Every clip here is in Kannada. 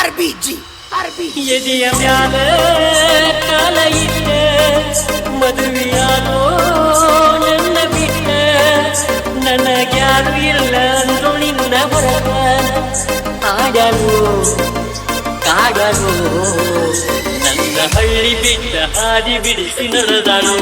ಆರ್ ಬಿ ನನ್ನ ಹಳ್ಳಿ ಬಿಟ್ಟ ಹಾದಿ ಬಿಡಿಸಿ ನಡೆದಳು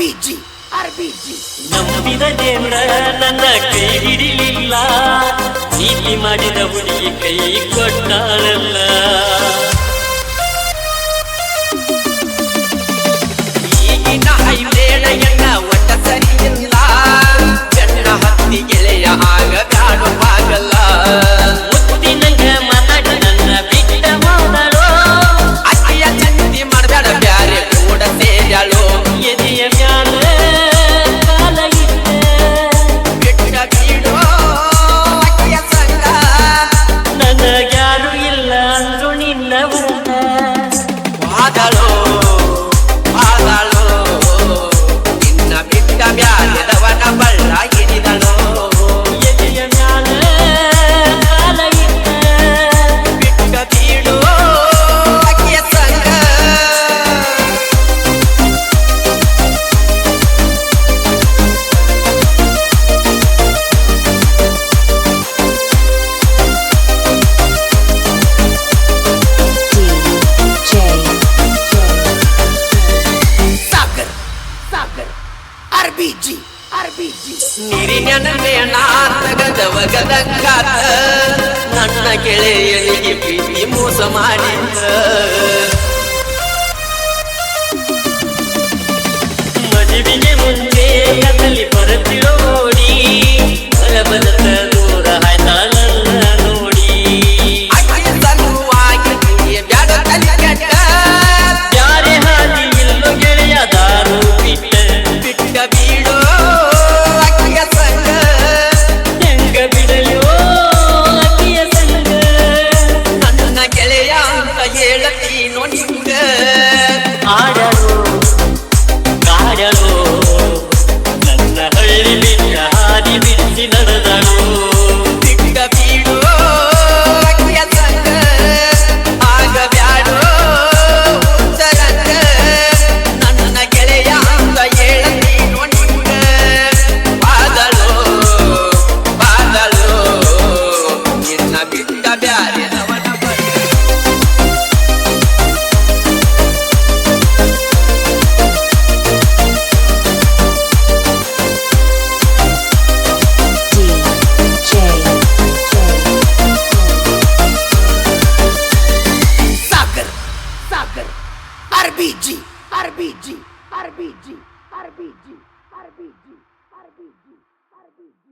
ಅರ್ಬಿಜಿ ಅರ್ಬಿಜಿ ನಂಬಿದ ದೇವ್ರ ನನ್ನ ಕೈ ಹಿಡಿಲಿಲ್ಲ ನೀತಿ ಮಾಡಿದ ಹುಡುಗಿ ಕೈ ಕೊಟ್ಟಾಳಲ್ಲ calor. ಆರ್ಬಿಜಿ ಆರ್ಬಿಜಿ ನೀರಿನ ನನ್ನ ಗೆಳೆಯನಿಗೆ ಬೀದಿ ಮೋಸ ಮಾಡಿದ್ದ ಮದುವೆಗೆ ಮುಂಚೆ ಕದಲ್ಲಿ ಬರುತ್ತಿರೋಡಿ ಬೆಳಕಿನೊಂದ arbide, arbide, arbide, arbide.